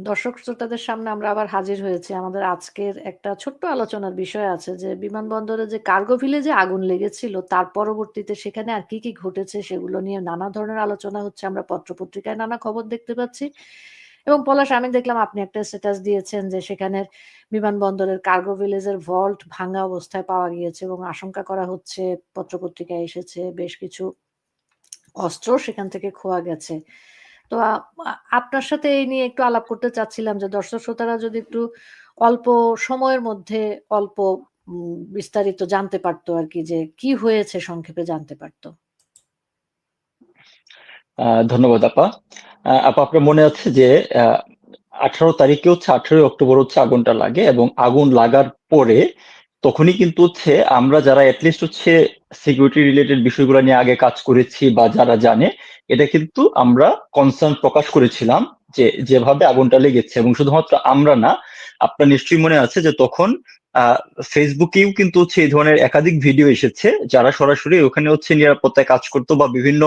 দর্শক শ্রোতাদের সামনে আমরা আবার হাজির হয়েছি। আমাদের আজকের একটা ছোট্ট আলোচনার বিষয় আছে যে বিমানবন্দরে যে কার্গো ভিলেজে আগুন লেগেছিল তার পরবর্তীতে সেখানে আর কি, কি ঘটেছে সেগুলো নিয়ে নানা ধরনের আলোচনা হচ্ছে। আমরা পত্র-পত্রিকায় নানা খবর দেখতে পাচ্ছি। এবং পলাশ আমি দেখলাম আপনি একটা স্ট্যাটাস দিয়েছেন যে সেখানের বিমানবন্দরের কার্গো ভিলেজের ভল্ট ভাঙা অবস্থায় পাওয়া গিয়েছে এবং আশঙ্কা করা হচ্ছে পত্র-পত্রিকায় এসেছে বেশ কিছু অস্ত্র সেখান থেকে খোয়া গেছে। তো আপনার সাথে এই নিয়ে একটু আলাপ করতে চাচ্ছিলাম যে দর্শক শ্রোতারা যদি একটু অল্প সময়ের মধ্যে অল্প বিস্তারিত জানতে পারতো আর কি যে কি হয়েছে সংক্ষেপে জানতে পারতো ধন্যবাদ আপা। আপা, আপনার মনে আছে যে, আ ১৮ তারিখে হচ্ছে ১৮ অক্টোবর হচ্ছে আগুনটা লাগে এবং আগুন লাগার পরে তখনই কিন্তু হচ্ছে আমরা যারা এট লিস্ট হচ্ছে সিকিউরিটি রিলেটেড বিষয়গুলো নিয়ে আগে কাজ করেছি বা যারা জানে, এটা কিন্তু আমরা কনসার্ন প্রকাশ করেছিলাম যে যেভাবে আগুনটা লেগেছে। এবং শুধুমাত্র আমরা না, আপনার নিশ্চয়ই মনে আছে যে তখন ফেসবুকেও কিন্তু হচ্ছে এই ধরনের একাধিক ভিডিও এসেছে, যারা সরাসরি ওখানে হচ্ছে নিরাপত্তায় কাজ করতো বা বিভিন্ন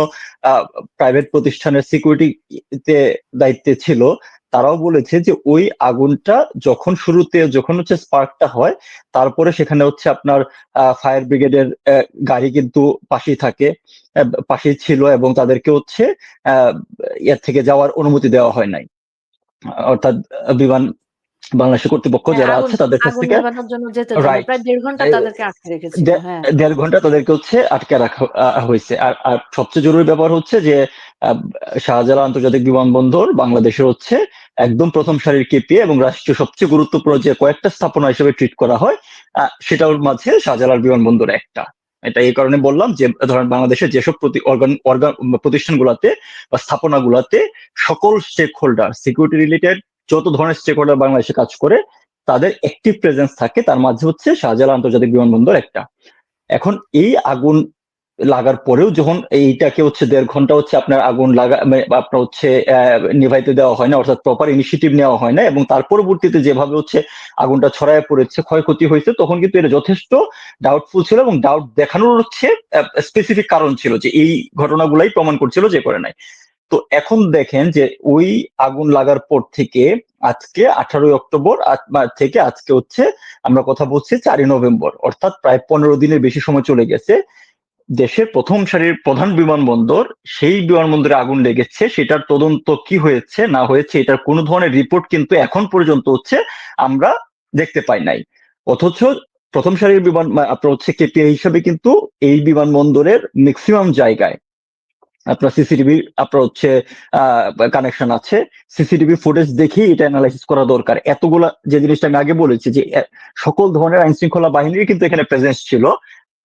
প্রাইভেট প্রতিষ্ঠানের সিকিউরিটিতে দায়িত্বে ছিল। তারাও বলেছে যে ওই আগুনটা যখন শুরুতে, যখন হচ্ছে স্পার্কটা হয়, তারপরে সেখানে হচ্ছে আপনার ফায়ার ব্রিগেডের গাড়ি কিন্তু পাশেই থাকে পাশেই ছিল এবং তাদেরকে হচ্ছে এর থেকে যাওয়ার অনুমতি দেওয়া হয় নাই। অর্থাৎ বিমান বাংলাদেশের কর্তৃপক্ষ হ্যাঁ, যারা আছে তাদের কাছ থেকে হ্যাঁ। দেড় ঘণ্টা তাদেরকে হচ্ছে আটকে রাখা হয়েছে। আর আর সবচেয়ে জরুরি ব্যাপার হচ্ছে যে শাহজালাল আন্তর্জাতিক বিমানবন্দর বাংলাদেশের হচ্ছে একদম প্রথম সারির কেপিএ এবং রাষ্ট্রীয় সবচেয়ে গুরুত্বপূর্ণ যে কয়েকটা স্থাপনা হিসেবে ট্রিট করা হয় সেটার মাঝে শাহজালাল বিমানবন্দর একটা। এটা এই কারণে বললাম যে ধরেন বাংলাদেশের যেসব প্রতি অর্গান অর্গান প্রতিষ্ঠানগুলোতে বা স্থাপনাগুলোতে সকল স্টেক হোল্ডার সিকিউরিটি রিলেটেড যত ধরনের স্টেক হোল্ডার বাংলাদেশে কাজ করে, তাদের একটিভ প্রেজেন্স থাকে। তার মাঝে হচ্ছে শাহজালাল আন্তর্জাতিক বিমানবন্দর একটা। এখন এই আগুন লাগার পরেও যখন এইটাকে হচ্ছে দেড় ঘণ্টা হচ্ছে আপনার আগুন লাগা মানে আপনার হচ্ছে নিভাইতে দেওয়া হয় না, অর্থাৎ প্রপার ইনিশিয়েটিভ নেওয়া হয় না এবং তার পরবর্তীতে যেভাবে হচ্ছে আগুনটা ছড়ায় পড়েছে, ক্ষয়ক্ষতি হয়েছে, তখন কিন্তু এটা যথেষ্ট ডাউটফুল ছিল এবং ডাউট দেখানোর হচ্ছে স্পেসিফিক কারণ ছিল যে এই ঘটনাগুলাই প্রমাণ করছিল যে করে নাই। তো এখন দেখেন যে ওই আগুন লাগার পর থেকে আজকে আঠারোই অক্টোবর থেকে আজকে হচ্ছে আমরা কথা বলছি চারই নভেম্বর, অর্থাৎ প্রায় পনেরো দিনের বেশি সময় চলে গেছে। দেশের প্রথম সারির প্রধান বিমানবন্দর, সেই বিমানবন্দরে আগুন লেগেছে। সেটার তদন্ত কি হয়েছে, না হয়েছে, এটার কোনো ধরনের রিপোর্ট কিন্তু এখন পর্যন্ত হচ্ছে আমরা দেখতে পাই নাই। অথচ প্রথম সারির বিমান হচ্ছে কেপিআই হিসাবে কিন্তু এই বিমানবন্দরের ম্যাক্সিমাম জায়গায় আপনার সিসিটিভি আপনার হচ্ছে কানেকশন আছে। সিসিটিভি ফুটেজ দেখেই এটা অ্যানালাইসিস করা দরকার। এতগুলা যে জিনিসটা আমি আগে বলেছি যে সকল ধরনের আইন শৃঙ্খলা বাহিনীর কিন্তু এখানে প্রেজেন্স ছিল।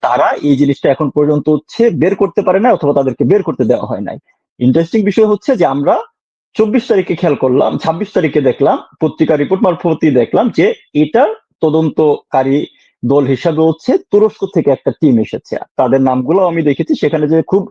তারা এই জিনিসটা এখন পর্যন্ত হচ্ছে বের করতে পারে না অথবা তাদেরকে বের করতে দেওয়া হয় নাই। ইন্টারেস্টিং বিষয় হচ্ছে যে, আমরা চব্বিশ তারিখে খেয়াল করলাম, ছাব্বিশ তারিখে দেখলাম পত্রিকা রিপোর্ট মারফতি দেখলাম যে এটা তদন্তকারী দল হিসাবে হচ্ছে তুরস্ক থেকে একটা টিম এসেছে। তাদের নামগুলো আমি দেখেছি, সেখানে যে খুব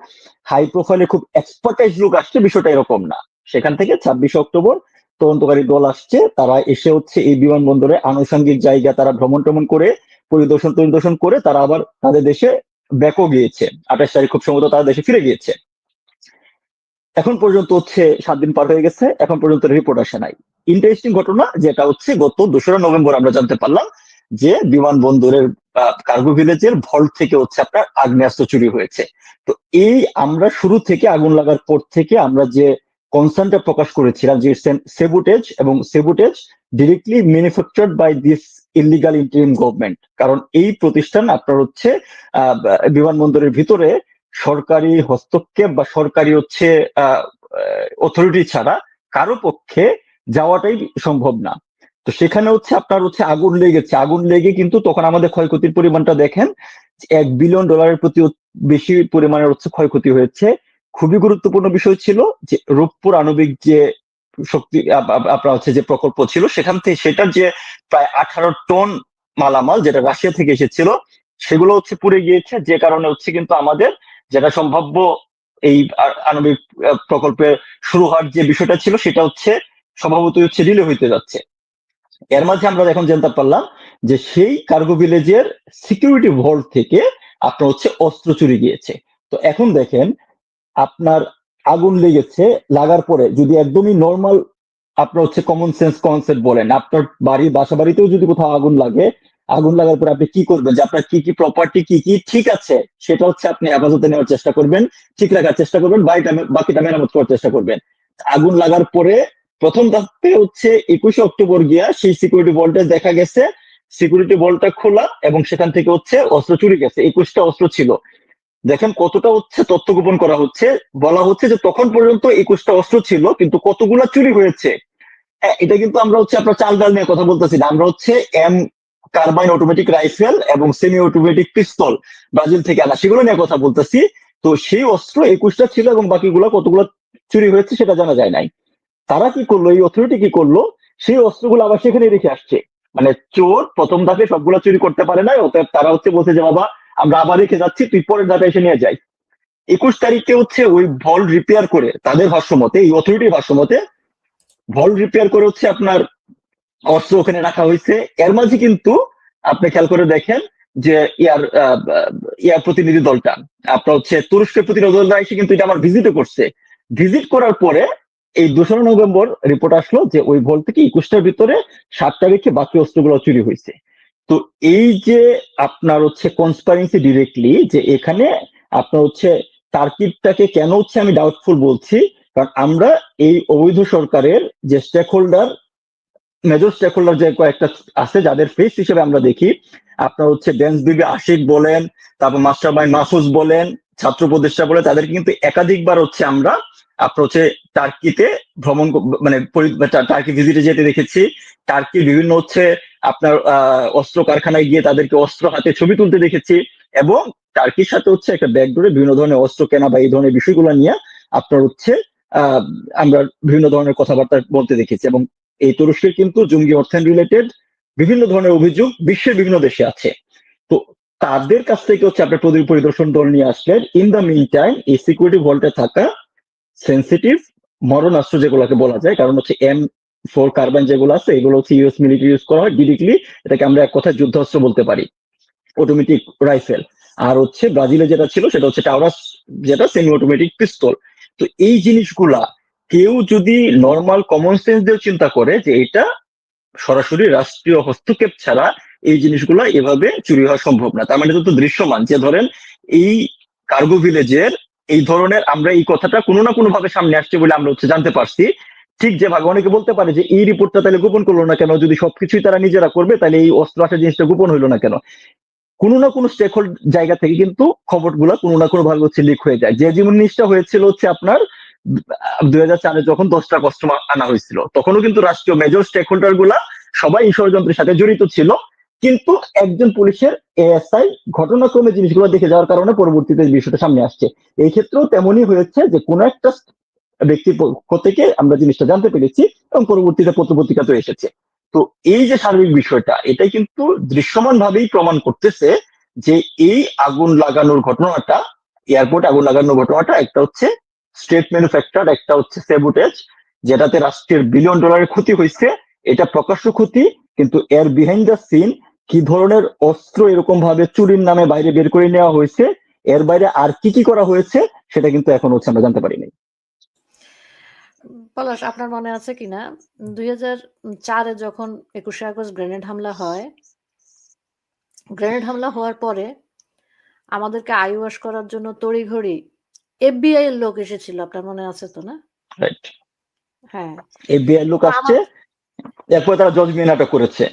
হাই প্রোফাইলে খুব এক্সপার্টাইজ লোক আসছে, বিষয়টা এরকম না। সেখান থেকে ছাব্বিশে অক্টোবর তদন্তকারী দল আসছে, তারা এসে হচ্ছে এই বিমানবন্দরে আনুষঙ্গিক জায়গা তারা ভ্রমণ ট্রমণ করে, পরিদর্শন পরিদর্শন করে তারা আবার তাদের দেশে ব্যাকও গিয়েছে। আঠাশ তারিখ খুব সম্ভবত তারা দেশে ফিরে গিয়েছে। এখন পর্যন্ত হচ্ছে সাত দিন পার হয়ে গেছে, এখন পর্যন্ত রিপোর্ট আসে নাই। ইন্টারেস্টিং ঘটনা, যেটা হচ্ছে গত দোসরা নভেম্বর আমরা জানতে পারলাম যে বিমানবন্দরের কার্গো ভিলেজের ভল্ট থেকে হচ্ছে আপনার আগ্নেয়াস্ত্র চুরি হয়েছে। তো এই আমরা শুরু থেকে আগুন লাগার পর থেকে আমরা যে কনসার্নটা প্রকাশ করেছিলাম যে সেবুটেজ এবং sabotage directly manufactured by this illegal interim government কারণ এই প্রতিষ্ঠান আপনার হচ্ছে বিমানবন্দরের ভিতরে সরকারি হস্তক্ষেপ বা সরকারি হচ্ছে অথরিটি ছাড়া কারও পক্ষে যাওয়াটাই সম্ভব না। তো সেখানে হচ্ছে আপনার হচ্ছে আগুন লেগেছে। আগুন লেগে কিন্তু তখন আমাদের ক্ষয়ক্ষতির পরিমাণটা দেখেন, এক বিলিয়ন ডলারের প্রতি বেশি পরিমাণের হচ্ছে ক্ষয়ক্ষতি হয়েছে। খুবই গুরুত্বপূর্ণ বিষয় ছিল যে রূপপুর আণবিক যে শক্তি আপনার হচ্ছে যে প্রকল্প ছিল, সেখান থেকে সেটার যে প্রায় আঠারো টন মালামাল যেটা রাশিয়া থেকে এসেছিল, সেগুলো হচ্ছে পুড়ে গিয়েছে। যে কারণে হচ্ছে কিন্তু আমাদের যেটা সম্ভাব্য এই আণবিক প্রকল্পের শুরু হওয়ার যে বিষয়টা ছিল, সেটা হচ্ছে স্বভাবতই হচ্ছে ডিলে হইতে যাচ্ছে। এর মাঝে আমরা এখন জানতে পারলাম যে সেই কার্গো ভিলেজের সিকিউরিটি ভল্ট থেকে আপনার হচ্ছে অস্ত্র চুরি গিয়েছে। তো এখন দেখেন, আপনার আগুন লেগেছে, লাগার পরে যদি একদমই নর্মাল আপনার হচ্ছে কমন সেন্স কনসেপ্ট বলেন, আপনার বাড়ি বাসা বাড়িতেও যদি কোথাও আগুন লাগে, আগুন লাগার পরে আপনি কি করবেন? যে আপনার কি কি প্রপার্টি কি কি ঠিক আছে, সেটা হচ্ছে আপনি হেফাজতে নেওয়ার চেষ্টা করবেন, ঠিক রাখার চেষ্টা করবেন, বাড়িটা বাকিটা মেরামত করার চেষ্টা করবেন। আগুন লাগার পরে প্রথম ধাপে হচ্ছে একুশে অক্টোবর গিয়া সেই সিকিউরিটি ভল্টেজ দেখা গেছে। সিকিউরিটি বলটা খোলা এবং সেখান থেকে হচ্ছে অস্ত্র চুরি গেছে। একুশটা অস্ত্র ছিল। দেখেন কতটা হচ্ছে তথ্য গোপন করা হচ্ছে। বলা হচ্ছে যে তখন পর্যন্ত একুশটা অস্ত্র ছিল কিন্তু কতগুলা চুরি হয়েছে? হ্যাঁ, এটা কিন্তু আমরা হচ্ছে আপনার চাল ডাল নিয়ে কথা বলতেছি না। আমরা হচ্ছে এম কার্বাইন অটোমেটিক রাইফেল এবং সেমি অটোমেটিক পিস্তল ব্রাজিল থেকে আনা সেগুলো নিয়ে কথা বলতেছি। তো সেই অস্ত্র একুশটা ছিল এবং বাকিগুলো কতগুলো চুরি হয়েছে সেটা জানা যায় নাই। তারা কি করল? এই অথরিটি কি করল? সেই অস্ত্রগুলো আবার সেখানে রেখে আসছে। মানে চোর প্রথম ধাপে সবগুলো চুরি করতে পারে না অতএব তারা হচ্ছে বলছে যে, বাবা, আমরা আবার রেখে যাচ্ছি, তুই পরের ধাপে এসে নিয়ে যাই। একুশ তারিখে হচ্ছে ওই ভল রিপেয়ার করে, তাদের ভাষ্য মতে, এই অথরিটির ভাষ্য মতে ভল রিপেয়ার করে হচ্ছে আপনার অস্ত্র ওখানে রাখা হয়েছে। এর মাঝে কিন্তু আপনি খেয়াল করে দেখেন যে ইয়ার ইয়ার প্রতিনিধি দলটা, আপনার হচ্ছে তুরস্কের প্রতিনিধি দলটা এসে কিন্তু এটা আমার ভিজিটও করছে। ভিজিট করার পরে এই দোসরা নভেম্বর রিপোর্ট আসলো যে ওই ভল থেকে একুশটার ভিতরে সাত তারিখে বাকি অস্ত্রগুলো চুরি হয়েছে। তো এই যে আপনার হচ্ছে কনসপারেন্সি ডিরেক্টলি যে এখানে আপনার হচ্ছে টার্কিটটাকে কেন হচ্ছে আমি ডাউটফুল বলছি, কারণ আমরা এই অবৈধ সরকারের যে stake holder major stake holder যে কয়েকটা আছে যাদের ফেস হিসেবে আমরা দেখি, আপনার হচ্ছে ডেন্স বিবি আশিক বলেন, তারপর মাস্টার মাইন্ড মাহফুজ বলেন, ছাত্র উপদেষ্টা বলে তাদের কিন্তু একাধিকবার হচ্ছে আমরা হচ্ছে টার্কিতে ভ্রমণ মানে টার্কি ভিজিটে যেতে দেখেছি। টার্কির বিভিন্ন হচ্ছে আপনার অস্ত্র কারখানায় গিয়ে তাদেরকে অস্ত্র হাতে ছবি তুলতে দেখেছি এবং টার্কির সাথে হচ্ছে একটা ব্যাকডোরে বিভিন্ন ধরনের অস্ত্র কেনা বা এই ধরনের বিষয়গুলো নিয়ে আপনার হচ্ছে আমরা বিভিন্ন ধরনের কথাবার্তা বলতে দেখেছি এবং এই তুরস্কের কিন্তু জঙ্গি অর্থায়ন রিলেটেড বিভিন্ন ধরনের অভিযোগ বিশ্বের বিভিন্ন দেশে আছে। তো তাদের কাছ থেকে হচ্ছে আপনার পরিদর্শন দল নিয়ে আসলেন। ইন দ্য মিন টাইম এই সিকিউরিটি ভল্টে থাকা সেন্সিটিভ মরণাস্ত্র যেগুলোকে বলা যায়, কারণ হচ্ছে এম ফোর কার্বাইন যেগুলো আছে, এগুলো হচ্ছে ইউএস মিলিটারি ইউজ করা হয় ডিরেক্টলি এটাকে আমরা এক কথায় যুদ্ধাস্ত্র বলতে পারি অটোমেটিক রাইফেল আর হচ্ছে ব্রাজিলে যেটা ছিল, সেটা হচ্ছে টাওরাস যেটা সেমি অটোমেটিক পিস্তল তো এই জিনিসগুলা কেউ যদি নর্মাল কমন সেন্স দিয়ে চিন্তা করে যে এটা সরাসরি রাষ্ট্রীয় হস্তক্ষেপ ছাড়া এই জিনিসগুলো এভাবে চুরি হওয়া সম্ভব না। তার মানে তো দৃশ্যমান যে ধরেন এই কার্গো ভিলেজের এই ধরনের আমরা এই কথাটা কোনো না কোনো ভাবে সামনে আসছে বলে আমরা হচ্ছে জানতে পারছি। ঠিক যে ভাবে অনেকে বলতে পারে যে, এই রিপোর্টটা তাহলে গোপন করল না কেন? যদি সবকিছুই তারা নিজেরা করবে, তাহলে এই অস্ত্র আসা জিনিসটা গোপন হইল না কেন? কোনো না কোনো স্টেক হোল্ড জায়গা থেকে কিন্তু খবর খবরগুলো কোনো না কোনো ভাবে হচ্ছে লিক হয়ে যায়। যে জিনিসটা হয়েছিল হচ্ছে আপনার দুই হাজার চারে যখন দশটা কস্টমার আনা হয়েছিল, তখনও কিন্তু রাষ্ট্রীয় মেজর স্টেক হোল্ডারগুলা সবাই ষড়যন্ত্রের সাথে জড়িত ছিল। কিন্তু একজন পুলিশের এএসআই ঘটনাক্রমে জিনিসগুলো দেখে যাওয়ার কারণে পরবর্তীতে বিষয়টা সামনে আসছে। এই ক্ষেত্রেও তেমনই হয়েছে যে কোনো একটা ব্যক্তির পক্ষ থেকে আমরা জিনিসটা জানতে পেরেছি এবং পরবর্তীতে পত্রপত্রিকাতে এসেছে। তো এই যে সার্বিক বিষয়টা এটাই কিন্তু দৃশ্যমান ভাবেই প্রমাণ করতেছে যে এই আগুন লাগানোর ঘটনাটা, এয়ারপোর্ট আগুন লাগানোর ঘটনাটা একটা হচ্ছে স্টেট ম্যানুফ্যাকচার, একটা হচ্ছে সেবুটেজ যেটাতে রাষ্ট্রের বিলিয়ন ডলারের ক্ষতি হয়েছে, এটা প্রকাশ্য ক্ষতি, কিন্তু এর বিহাইন্ড দ্য সিন কি ধরনের অস্ত্র এরকম ভাবে চুরির নামে বাইরে বের করে নেওয়া হয়েছে এর বাইরে আর কি কি করা হয়েছে সেটা কিন্তু এখন হচ্ছে আমরা জানতে পারিনি। পলাশ আপনার মনে আছে কিনা? দুই হাজার চারে যখন একুশে আগস্ট গ্রেনেড হামলা হয় গ্রেনেড হামলা হওয়ার পরে আমাদেরকে আইওয়াশ করার জন্য তড়িঘড়ি এফবিআই এর লোক এসেছিল আপনার মনে আছে তো না? রাইট হ্যাঁ। এফবিআই লোক আসছে এরপরে তারা জজ মিয়া নাটক করেছে।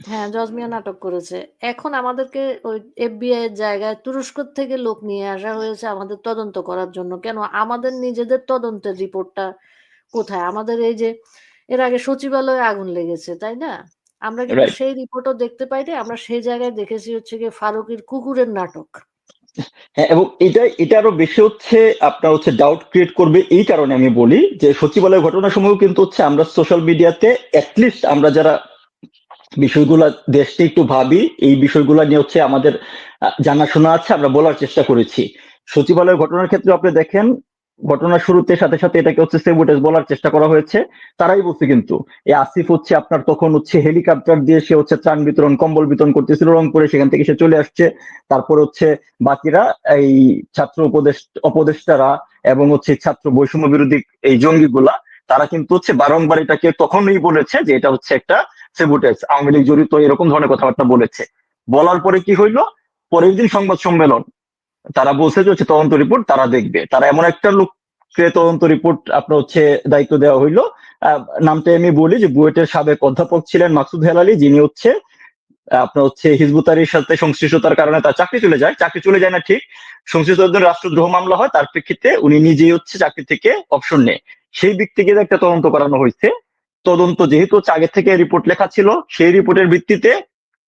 হ্যাঁ জজমিয়া নাটক করেছে। এখন আমাদেরকে ওই এফবিআই এর জায়গায় তুরস্ক থেকে লোক নিয়ে আসা হয়েছে আমাদের তদন্ত করার জন্য। কেন? আমাদের নিজেদের তদন্তের রিপোর্টটা কোথায়? আমাদের এই যে এর আগে সচিবালয়ে আগুন লেগেছে তাই না? আমরা কিন্তু. সেই রিপোর্টও দেখতে পাইনি আমরা সেই জায়গায় দেখেছি হচ্ছে গিয়ে ফারুকের কুকুরের নাটক। হ্যাঁ এবং এটা এটা আরও বেশি হচ্ছে আপনার হচ্ছে ডাউট ক্রিয়েট করবে এই কারণে আমি বলি যে সচিবালয় ঘটনা সমূহ কিন্তু হচ্ছে আমরা সোশ্যাল মিডিয়াতে অ্যাটলিস্ট আমরা যারা বিষয়গুলা দেশকে একটু ভাবি, এই বিষয়গুলো নিয়ে হচ্ছে আমাদের জানাশোনা আছে, আমরা বলার চেষ্টা করেছি। সচিবালয় ঘটনার ক্ষেত্রে আপনি দেখেন, ঘটনা শুরুতে সাথে সাথে এটাকে হচ্ছে সেবুটেজ বলার চেষ্টা করা হয়েছে, তারাই বলছে কিন্তু, এই আসিফ হচ্ছে আপনার তখন হচ্ছে হেলিকপ্টার দিয়ে সে হচ্ছে ত্রাণ বিতরণ, কম্বল বিতরণ করতেছিল রংপুরে, সেখান থেকে সে চলে আসছে। তারপর হচ্ছে বাকিরা, এই ছাত্র উপদেশ, উপদেষ্টারা এবং হচ্ছে ছাত্র বৈষম্য বিরোধী এই জঙ্গিগুলা, তারা কিন্তু হচ্ছে বারংবার এটাকে তখনই বলেছে যে এটা হচ্ছে একটা সেবুটেজ আওয়ামী লীগ জড়িত, এরকম ধরনের কথাবার্তা বলেছে। বলার পরে কি হইল? পরের দিন সংবাদ সম্মেলন। তারা বলছে যে হচ্ছে তদন্ত রিপোর্ট তারা দেখবে। তারা এমন একটা লোককে তদন্ত রিপোর্ট আপনার হচ্ছে দায়িত্ব দেওয়া হইল। নামটা আমি বলি যে বুয়েটের সাবেক অধ্যাপক ছিলেন মাকসুদ হেলালি, যিনি হচ্ছে, আপনার হচ্ছে হিজবুতারির সাথে সংশ্লিষ্টতার কারণে তার চাকরি চলে যায়। চাকরি চলে যায় না ঠিক। সংশ্লিষ্ট রাষ্ট্রদ্রোহ মামলা হয়, তার প্রেক্ষিতে উনি নিজেই হচ্ছে চাকরি থেকে অপশন নেয়। সেই ব্যক্তিকে একটা তদন্ত করানো হয়েছে। তদন্ত যেহেতু আগে থেকে রিপোর্ট লেখা ছিল, সেই রিপোর্টের ভিত্তিতে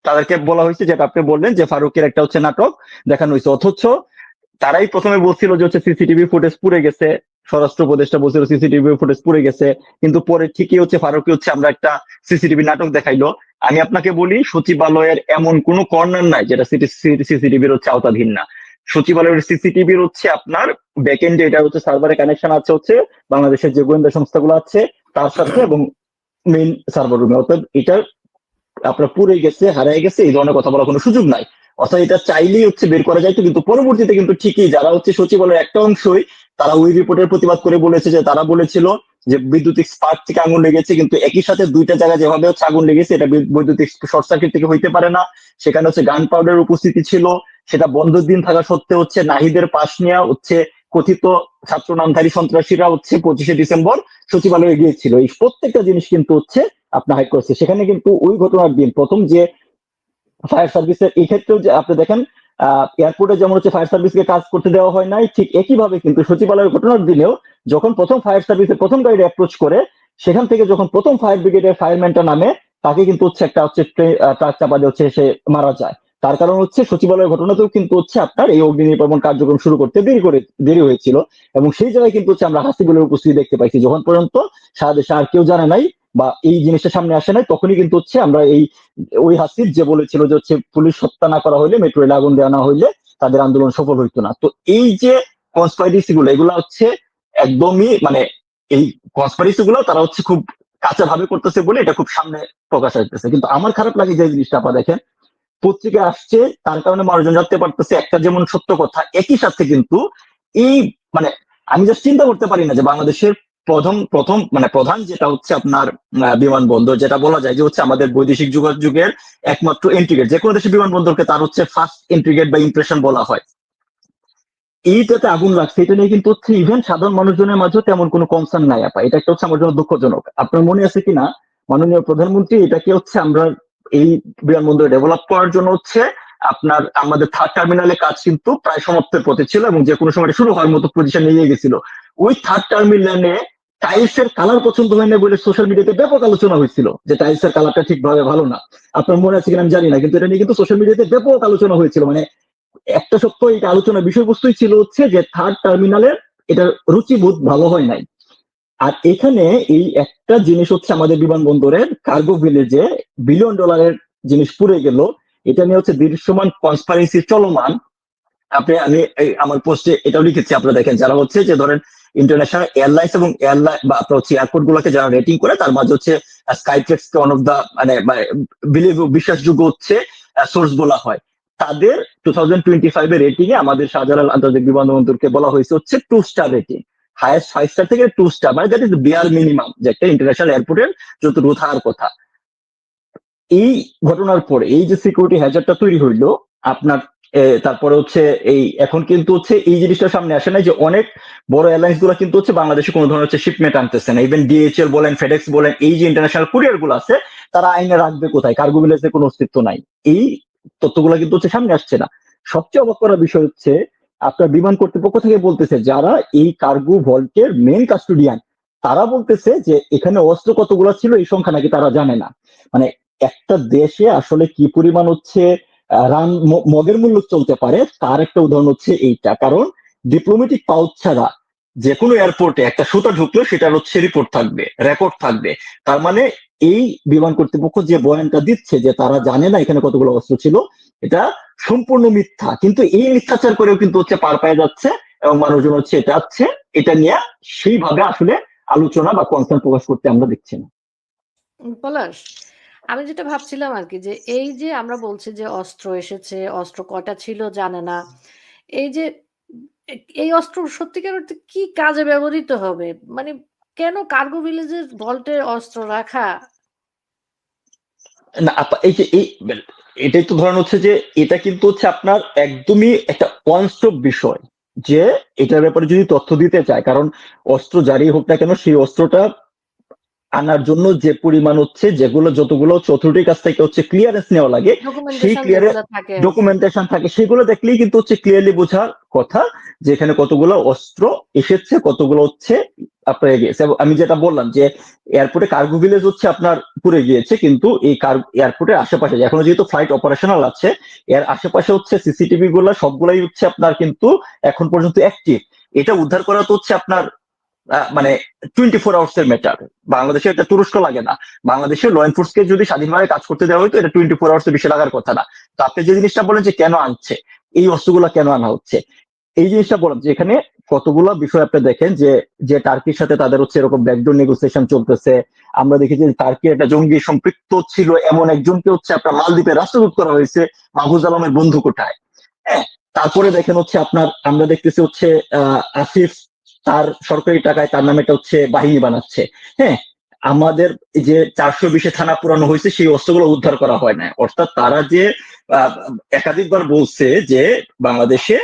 তাদেরকে বলা হয়েছে, যেটা আপনি বললেন যে ফারুকের একটা হচ্ছে নাটক দেখানো হয়েছে। অথচ তারাই প্রথমে বলছিল যে হচ্ছে সিসিটিভি ফুটেজ পুড়ে গেছে, স্বরাষ্ট্র উপদেষ্টা বলছিল সিসিটিভি ফুটেজ পুড়ে গেছে, কিন্তু পরে ঠিকই হচ্ছে ফারুকি হচ্ছে আমরা একটা সিসিটিভি নাটক দেখাইলো। আমি আপনাকে বলি, সচিবালয়ের এমন কোনো কর্নার নাই যেটা সিসিটিভির হচ্ছে আওতাধীন না। সচিবালয়ের সিসিটিভির হচ্ছে আপনার ব্যাকএন্ডে এটা হচ্ছে সার্ভারে কানেকশন আছে হচ্ছে, বাংলাদেশের যে গোয়েন্দা সংস্থাগুলো আছে, তার সাথে এবং মেইন সার্ভার রুমে অর্থাৎ এটা আপনার পুড়ে গেছে, হারিয়ে গেছে, এই ধরনের কথা বলার কোনো সুযোগ নাই। অর্থাৎ এটা চাইলেই হচ্ছে বের করা যায়, কিন্তু পরবর্তীতে কিন্তু ঠিকই যারা হচ্ছে সচিবালয়ের একটা অংশই, তারা ওই রিপোর্টের প্রতিবাদ করে বলেছে যে, তারা বলেছিল যে, বৈদ্যুতিক স্পার্ক থেকে আগুন লেগেছে, কিন্তু একই সাথে দুইটা জায়গায় যেভাবে হচ্ছে আগুন লেগেছে, এটা বৈদ্যুতিক শর্ট সার্কিট থেকে হইতে পারে না। সেখানে হচ্ছে গান পাউডার উপস্থিতি ছিল। সেটা বন্ধ দিন থাকা সত্ত্বেও হচ্ছে নাহিদের পাশ নেওয়া হচ্ছে কথিত ছাত্র নামধারী সন্ত্রাসীরা হচ্ছে পঁচিশে ডিসেম্বর সচিবালয়ে গিয়েছিল। এই প্রত্যেকটা জিনিস কিন্তু হচ্ছে আপনার হাইড করেছে। সেখানে কিন্তু ওই ঘটনার দিন প্রথম যে ফায়ার সার্ভিসের এই ক্ষেত্রেও যে আপনি দেখেন এয়ারপোর্টে যেমন হচ্ছে ফায়ার সার্ভিসকে কাজ করতে দেওয়া হয় নাই, ঠিক একইভাবে কিন্তু সচিবালয়ের ঘটনার দিনেও যখন প্রথম ফায়ার সার্ভিসের প্রথম গাড়ি অ্যাপ্রোচ করে, সেখান থেকে যখন প্রথম ফায়ার ব্রিগেডের ফায়ারম্যানটা নামে, তাকে কিন্তু হচ্ছে একটা হচ্ছে ট্রাক চাপা দিয়ে হচ্ছে সে মারা যায়। তার কারণ হচ্ছে সচিবালয়ের ঘটনাতেও কিন্তু হচ্ছে আপনার এই অগ্নি নির্বাপন কার্যক্রম শুরু করতে দেরি করে, দেরি হয়েছিল। এবং সেই জায়গায় কিন্তু হচ্ছে আমরা হাসিগুলোর উপস্থিতি দেখতে পাইছি। যখন পর্যন্ত সারা দেশে আর কেউ জানে নাই বা এই জিনিসটা সামনে আসে নাই, তখনই কিন্তু হচ্ছে আমরা এই, ওই হাসির যে বলেছিল যে হচ্ছে পুলিশ হত্যা না করা হইলে মেট্রো রেল আগুন দেওয়া না হইলে তাদের আন্দোলন সফল হইতো না। তো এই যে কনসপাইরেসি গুলো এগুলা হচ্ছে একদমই মানে এই কনসপাইরেসি গুলো তারা হচ্ছে খুব কাঁচা ভাবে করতেছে বলে এটা খুব সামনে প্রকাশ আসতেছে কিন্তু আমার খারাপ লাগে যে জিনিসটা আপনারা দেখেন পত্রিকা আসছে, তার কারণে মানুষজন জানতে পারতেছে একটা যেমন সত্য কথা, একই সাথে কিন্তু এই মানে আমি জাস্ট চিন্তা করতে পারি না যে বাংলাদেশের প্রথম প্রথম মানে প্রধান যেটা হচ্ছে আপনার বিমানবন্দর, যেটা বলা যায় যে হচ্ছে আমাদের বৈদেশিক যোগাযোগের একমাত্র এন্ট্রিগেট যে কোনো দেশের বিমানবন্দরকে তার হচ্ছে ফার্স্ট এন্ট্রিগেট বা ইমপ্রেশন বলা হয়। এইটাতে আগুন লাগছে, এটা নিয়ে কিন্তু হচ্ছে ইভেন সাধারণ মানুষজনের মাঝেও তেমন কোনো কনসার্ন নাই, আপা। এটা একটা হচ্ছে আমার জন্য দুঃখজনক। আপনার মনে আছে কিনা? মাননীয় প্রধানমন্ত্রী, এটাকে হচ্ছে আমরা এই বিমানবন্দর ডেভেলপ করার জন্য হচ্ছে আপনার আমাদের থার্ড টার্মিনালে কাজ কিন্তু প্রায় সমাপ্তের পথে ছিল এবং যে কোনো সময় শুরু হওয়ার মতো পজিশন নিয়ে গেছিল। ওই থার্ড টার্মিনালে টাইলস এর কালার পছন্দ হয় না বলে সোশ্যাল মিডিয়াতে ব্যাপক আলোচনা হয়েছিল যে টাইলস এর কালারটা ঠিকভাবে ভালো না। আপনার মনে আছে কিনা আমি জানি না, কিন্তু এটা নিয়ে কিন্তু সোশ্যাল মিডিয়াতে ব্যাপক আলোচনা হয়েছিল। মানে একটা সত্য এই আলোচনার বিষয়বস্তুই ছিল হচ্ছে যে থার্ড টার্মিনালের এটার রুচিবোধ ভালো হয় নাই। আর এখানে এই একটা জিনিস হচ্ছে আমাদের বিমানবন্দরের কার্গো ভিলেজে বিলিয়ন ডলারের জিনিস পুড়ে গেল, এটা নিয়ে হচ্ছে দৃশ্যমান কনসপারেন্সি চলমান। আপনি, আমি আমার পোস্টে এটাও লিখেছি, আপনারা দেখেন যারা হচ্ছে যে ধরেন ইন্টারন্যাশনাল এয়ারলাইন্স এবং এয়ারলাইন বা আপনার হচ্ছে এয়ারপোর্ট গুলোকে যারা রেটিং করে, তার মাঝে হচ্ছে স্কাইট্রেক্স কে ওয়ান অফ দা মানে বিলিভ বিশ্বাসযোগ্য হচ্ছে সোর্স বলা হয়। তাদের টু থাউজেন্ড টোয়েন্টি ফাইভ এর রেটিং এ আমাদের শাহজালাল আন্তর্জাতিক বিমানবন্দরকে বলা হয়েছে হচ্ছে two star rating highest five star থেকে টু স্টার মানে দ্যাট ইজ বিয়ার মিনিমাম যে একটা ইন্টারন্যাশনাল এয়ারপোর্টের যত থাকার কথা। এই ঘটনার পরে, এই যে সিকিউরিটি হ্যাজারটা তৈরি হইল, আপনার তারপরে হচ্ছে এই, এখন কিন্তু হচ্ছে এই জিনিসটা সামনে আসে না যে অনেক বড় এয়ারলাইন্সগুলো কিন্তু হচ্ছে বাংলাদেশে কোনো ধরনের হচ্ছে শিপমেন্ট আনতেছে না। ইভেন ডিএইচএল বলেন ফেডেক্স বলেন, এই যে ইন্টারন্যাশনাল কুরিয়ারগুলো আছে, তারা আইনে রাখবে কোথায়? কার্গো ভিলেজের কোনো অস্তিত্ব নাই। এই তথ্যগুলো কিন্তু হচ্ছে সামনে আসছে না। সবচেয়ে অবাক করার বিষয় হচ্ছে আপনার বিমান কর্তৃপক্ষ থেকে বলতেছে, যারা এই কার্গো ভল্টের মেন কাস্টোডিয়ান তারা বলতেছে যে এখানে অস্ত্র কতগুলো ছিল, এই সংখ্যা নাকি তারা জানে না। মানে একটা দেশে আসলে কি পরিমাণ হচ্ছে রান মগের মূল্য চলতে পারে, তার একটা উদাহরণ হচ্ছে এইটা। কারণ ডিপ্লোমেটিক পাউচ ছাড়া যে কোনো এয়ারপোর্টে একটা সুতা ঢুকলো সেটার হচ্ছে রিপোর্ট থাকবে রেকর্ড থাকবে। তার মানে এই বিমান কর্তৃপক্ষ যে বয়ানটা দিচ্ছে যে তারা জানে না এখানে কতগুলো অস্ত্র ছিল, এটা সম্পূর্ণ মিথ্যা। কিন্তু এই মিথ্যাচার করেও কিন্তু হচ্ছে পার পায়ে যাচ্ছে এবং মানুষজন হচ্ছে এটা হচ্ছে এটা নিয়ে সেইভাবে আসলে আলোচনা বা কনসার্ন প্রকাশ করতে আমরা দেখছি না। পলাশ আমি যেটা ভাবছিলাম আর কি যে এই যে আমরা বলছি যে অস্ত্র এসেছে অস্ত্র কটা ছিল জানে না। এই যে এই অস্ত্র সত্যিকার অর্থে কি কাজে ব্যবহৃত হবে? মানে কেন কার্গো ভিলেজের ভল্টে অস্ত্র রাখা? না আপা এই যে এই এটাই তো ধরেন হচ্ছে যে, এটা কিন্তু হচ্ছে আপনার একদমই একটা ওয়ান স্টপ বিষয়। যে, এটার ব্যাপারে যদি তথ্য দিতে চায়, কারণ অস্ত্র জারি হোক না কেন, সেই অস্ত্রটা আনার জন্য যে পরিমাণ হচ্ছে যেগুলো যতগুলো হচ্ছে অথরিটির কাছ থেকে হচ্ছে ক্লিয়ারেন্স নেওয়া লাগে সেই থাকে। ডকুমেন্টেশন থাকে সেগুলো দেখলেই কিন্তু হচ্ছে ক্লিয়ারলি বোঝার কথা যে এখানে কতগুলো অস্ত্র এসেছে কতগুলো হচ্ছে আপনার গিয়েছে আমি যেটা বললাম যে এয়ারপোর্টে কার্গো ভিলেজ হচ্ছে আপনার পুরে গিয়েছে কিন্তু এই এয়ারপোর্টের আশেপাশে এখনও যেহেতু ফ্লাইট অপারেশনাল আছে এর আশেপাশে হচ্ছে সিসিটিভি গুলো সবগুলাই হচ্ছে আপনার কিন্তু এখন পর্যন্ত অ্যাক্টিভ এটা উদ্ধার করা তো হচ্ছে আপনার মানে টোয়েন্টি ফোর আওয়ার্স এর ম্যাটার বাংলাদেশে এটা তুরস্ক লাগে না। বাংলাদেশের ল এনফোর্স কে যদি স্বাধীনভাবে কাজ করতে দেওয়া হয়তো এটা টোয়েন্টি ফোর আওয়ার্স বেশি লাগার কথা না। তো আপনি যে জিনিসটা বলেন যে কেন আনছে, এই অস্ত্রগুলো কেন আনা হচ্ছে? এই জিনিসটা বললাম যে এখানে কতগুলো বিষয় আপনি দেখেন যে যে টার্কির সাথে তাদের হচ্ছে এরকম ব্যাকডোর নেগোসিয়েশন চলতেছে। আমরা দেখেছি যে টার্কি একটা জঙ্গি সম্পৃক্ত ছিল, এমন একজনকে হচ্ছে আপনার মালদ্বীপে রাষ্ট্রদূত করা হয়েছে, মাহফুজ আলমের বন্ধু কোটায় হ্যাঁ তারপরে দেখেন হচ্ছে আপনার, আমরা দেখতেছি হচ্ছে, আহ, আসিফ তার সরকারি টাকায় তার নামে হচ্ছে বাহিনী বানাচ্ছে। হ্যাঁ আমাদের যে চারশো বিশে থানা পুরানো হয়েছে, সেই অস্ত্রগুলো উদ্ধার করা হয় না। অর্থাৎ তারা যে একাধিকবার বলছে যে, বাংলাদেশে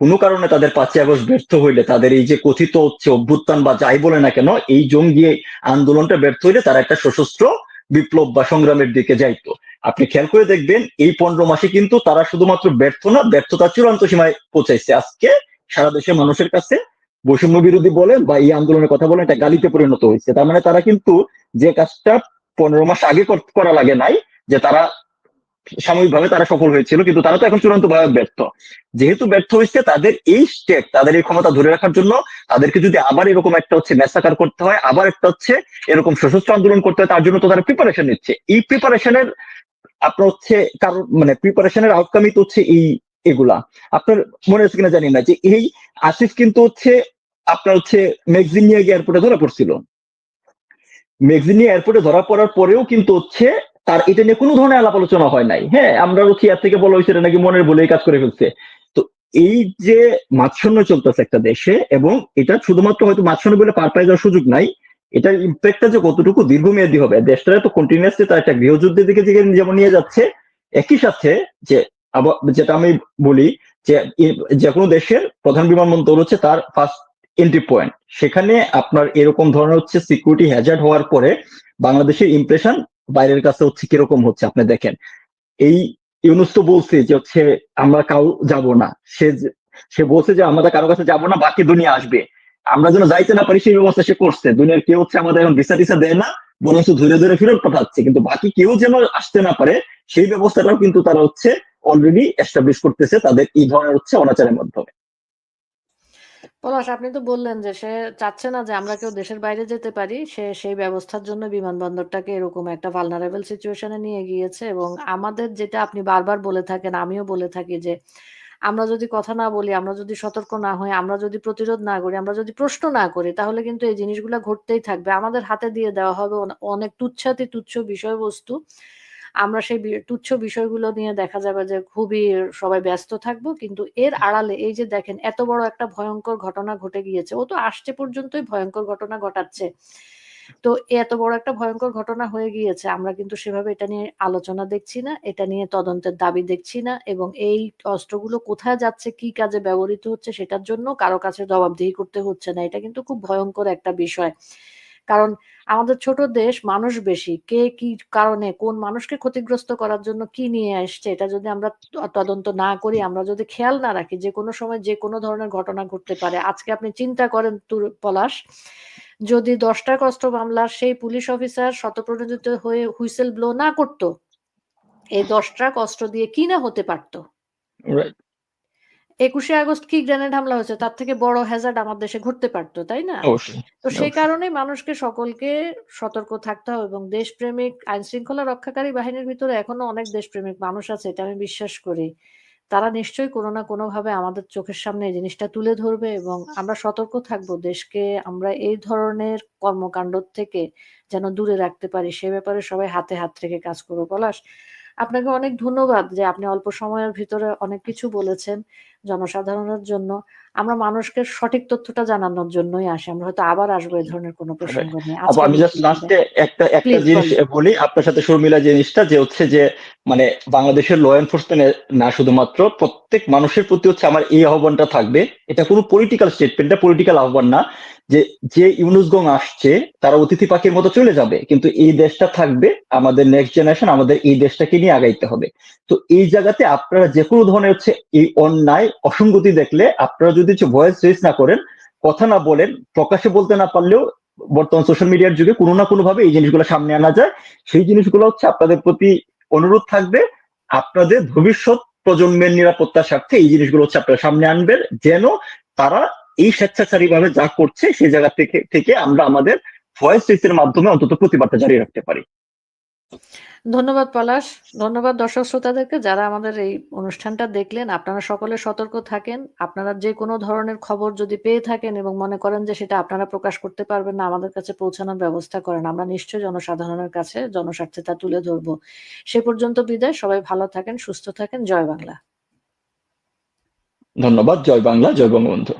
কোনো কারণে তাদের পাঁচই আগস্ট ব্যর্থ হইলে, তাদের এই যে কথিত হচ্ছে অভ্যুত্থান বা যাই বলে না কেন, এই জঙ্গি আন্দোলনটা ব্যর্থ হইলে তারা একটা সশস্ত্র বিপ্লব বা সংগ্রামের দিকে যাইতো। আপনি খেয়াল করে দেখবেন, এই পনেরো মাসে কিন্তু তারা শুধুমাত্র ব্যর্থ না ব্যর্থতার চূড়ান্ত সীমায় পৌঁছাইছে। আজকে সারা দেশের মানুষের কাছে বৈষম্য বিরোধী বলেন বা এই আন্দোলনের কথা বলেন, এটা গালিতে পরিণত হয়েছে। তার মানে তারা কিন্তু যে কাজটা পনেরো মাস আগে কর- লাগে নাই, যে তারা সাময়িকভাবে তারা সফল হয়েছিল, কিন্তু তারা তো এখন চূড়ান্ত ভাবে ব্যর্থ। যেহেতু ব্যর্থ হয়েছে, তাদের এই স্টেট তাদের এই ক্ষমতা ধরে রাখার জন্য তাদেরকে যদি আবার এরকম একটা হচ্ছে ম্যাসাকার করতে হয়, আবার একটা হচ্ছে এরকম সশস্ত্র আন্দোলন করতে হয়, তার জন্য তো তারা প্রিপারেশন নিচ্ছে। এই প্রিপারেশনের আপনার হচ্ছে কারণ মানে প্রিপারেশনের আউটকামই তো হচ্ছে এই এগুলা। আপনার মনে আছে কিনা জানি না যে এই আসিফ কিন্তু হচ্ছে আপনার হচ্ছে ম্যাগজিনিয়া এয়ারপোর্টে ধরা পড়ছিল। ম্যাগজিনিয়া এয়ারপোর্টে ধরা পড়ার পরেও কিন্তু হচ্ছে তার এটা নিয়ে কোনো ধরনের আলাপ আলোচনা হয় নাই। হ্যাঁ আমরা হচ্ছে এর থেকে বলা হয়েছে এটা নাকি মনের বলেই কাজ করে ফেলছে। তো এই যে মাৎসন্য চলতেছে একটা দেশে এবং এটা শুধুমাত্র হয়তো মাৎসন্য বলে পার পাই যাওয়ার সুযোগ নাই, এটার ইম্প্যাক্টটা যে কতটুকু দীর্ঘমেয়াদী হবে। দেশটা তো কন্টিনিউয়াসলি তার একটা গৃহযুদ্ধের দিকে যেমন নিয়ে যাচ্ছে, একই সাথে যে আবার যেটা আমি বলি যে যে কোনো দেশের প্রধান বিমানবন্দর হচ্ছে তার ফার্স্ট এন্ট্রি পয়েন্ট সেখানে আপনার এরকম ধরনের হচ্ছে সিকিউরিটি হ্যাজার্ড হওয়ার পরে বাংলাদেশের ইমপ্রেশন বাইরের কাছে হচ্ছে কীরকম হচ্ছে আপনি দেখেন। এই ইউনুস তো বলছে যে হচ্ছে আমরা কাউ যাব না। সে সে বলছে যে আমরা কারও কাছে যাব না, বাকি দুনিয়া আসবে। আমরা যেন যাইতে না পারি সেই ব্যবস্থা সে করছে। দুনিয়ার কেউ হচ্ছে আমাদের এখন ভিসা টিসা দেয় না বরং ধরে ধরে ফেরত পাঠাচ্ছে। কিন্তু বাকি কেউ যেন আসতে না পারে, সেই ব্যবস্থাটাও কিন্তু তারা হচ্ছে অলরেডি এস্টাবলিশ করতেছে তাদের এই ধরনের হচ্ছে অনাচারের মাধ্যমে। পলাশ, আপনি তো বললেন যে সে চাচ্ছে না যে আমরা কেউ দেশের বাইরে যেতে পারি, সে সেই ব্যবস্থার জন্য বিমানবন্দরটাকে এরকম একটা ভালনারেবল সিচুয়েশনে নিয়ে গিয়েছে এবং আমাদের যেটা আপনি বারবার বলে থাকেন, আমিও বলে থাকি যে আমরা যদি কথা না বলি, আমরা যদি সতর্ক না হই, আমরা যদি প্রতিরোধ না করি, আমরা যদি প্রশ্ন না করি, তাহলে কিন্তু এই জিনিসগুলো ঘটতেই থাকবে। আমাদের হাতে দিয়ে দেওয়া হবে অনেক তুচ্ছাতি তুচ্ছ বিষয়বস্তু। আমরা সেই তুচ্ছ বিষয়গুলো নিয়ে দেখা যাবে যে খুবই সবাই ব্যস্ত থাকব, কিন্তু এর আড়ালে এই যে দেখেন, এত বড় একটা ভয়ঙ্কর ঘটনা ঘটে গিয়েছে, ও তো আসছে পর্যন্তই ভয়ঙ্কর ঘটনা ঘটাচ্ছে। তো এত বড় একটা ভয়ঙ্কর ঘটনা হয়ে গিয়েছে, আমরা কিন্তু সেভাবে এটা নিয়ে আলোচনা দেখছি না, এটা নিয়ে তদন্তের দাবি দেখছি না, এবং এই অস্ত্রগুলো কোথায় যাচ্ছে, কি কাজে ব্যবহৃত হচ্ছে, সেটার জন্য কারও কাছে জবাবদিহি করতে হচ্ছে না, এটা কিন্তু খুব ভয়ঙ্কর একটা বিষয়। কারণ আমাদের ছোট দেশ মানুষ বেশি। কে কি কারণে, কোন মানুষকে ক্ষতিগ্রস্ত করার জন্য কি নিয়ে আসছে, এটা যদি আমরা তদন্ত না করি, আমরা যদি খেয়াল না রাখি, যে কোনো সময় যে কোনো ধরনের ঘটনা ঘটতে পারে। আজকে আপনি চিন্তা করেন তুর- পলাশ, যদি দশটা কষ্ট মামলার সেই পুলিশ অফিসার শতপ্রণোদিত হয়ে হুইসেল ব্লো না করতো, এই দশটা কষ্ট দিয়ে কি না হতে পারতো. একুশে আগস্ট কি গ্রেনেড হামলা হয়েছে? তার থেকে বড় হ্যাজার্ড আমার দেশে ঘটতে পারতো তাই না? তো সেই। কারণে মানুষকে সকলকে সতর্ক থাকতে হবে এবং দেশপ্রেমিক আইন শৃঙ্খলা রক্ষাকারী বাহিনীর ভিতরে এখনও অনেক দেশপ্রেমিক মানুষ আছে এটা আমি বিশ্বাস করি। তারা নিশ্চয়ই কোনো না কোনো ভাবে আমাদের চোখের সামনে এই জিনিসটা তুলে ধরবে এবং আমরা সতর্ক থাকব দেশকে আমরা এই ধরনের কর্মকাণ্ড থেকে যেন দূরে রাখতে পারি সে ব্যাপারে সবাই হাতে হাত রেখে কাজ করব পলাশ। আপনাকে অনেক ধন্যবাদ যে আপনি অল্প সময়ের ভিতরে অনেক কিছু বলেছেন। জনসাধারণের জন্য। আমরা মানুষকে সঠিক তথ্যটা জানানোর জন্যই আসি। আমরা হয়তো আবার আসব এই ধরনের কোনো প্রসঙ্গ নিয়ে। আমি জাস্ট লাস্টে একটা একটা জিনিস বলি আপনার সাথে শর্মিলা জিনিসটা যে হচ্ছে যে মানে বাংলাদেশের ল এনফোর্সমেন্ট না শুধুমাত্র প্রত্যেক মানুষের প্রতি হচ্ছে আমার এই আহ্বানটা থাকবে। এটা কোনো পলিটিক্যাল স্টেটমেন্ট, পলিটিক্যাল আহ্বান না। যে, যে ইউনুসগং আসছে তারা অতিথি পাখির মতো চলে যাবে। কিন্তু এই দেশটা থাকবে আমাদের নেক্সট জেনারেশন আমাদের এই দেশটাকে নিয়ে আগাইতে হবে। তো এই জায়গাতে আপনারা যেকোনো ধরনের হচ্ছে এই অন্যায়, অসঙ্গতি দেখলে আপনারা যদি ভয়েস রেইজ না করেন, কথা না বলেন, প্রকাশ্যে বলতে না পারলেও বর্তমান সোশ্যাল মিডিয়ার যুগে কোনো না কোনোভাবে এই জিনিসগুলো সামনে আনা যায়। সেই জিনিসগুলো হচ্ছে আপনাদের প্রতি অনুরোধ থাকবে। আপনাদের ভবিষ্যৎ প্রজন্মের নিরাপত্তার স্বার্থে এই জিনিসগুলো হচ্ছে আপনারা সামনে আনবেন। যেন তারা এই স্বেচ্ছাচারী ভাবে যা করছে সেই জায়গা থেকে থেকে আমরা আমাদের ভয়েস এর মাধ্যমে অন্তত প্রতিবাদটা জারি রাখতে পারি। ধন্যবাদ পলাশ। ধন্যবাদ দর্শক শ্রোতাদেরকে যারা আমাদের এই অনুষ্ঠানটা দেখলেন। আপনারা সকলে সতর্ক থাকেন। আপনারা যেকোনো ধরনের খবর যদি পেয়ে থাকেন এবং মনে করেন যে সেটা আপনারা প্রকাশ করতে পারবেন না, আমাদের কাছে পৌঁছানোর ব্যবস্থা করেন। আমরা নিশ্চয়ই জনসাধারণের কাছে জনস্বার্থে তা তুলে ধরব। সে পর্যন্ত বিদায়। সবাই ভালো থাকেন, সুস্থ থাকেন। জয় বাংলা। ধন্যবাদ। জয় বাংলা, জয় বঙ্গবন্ধু।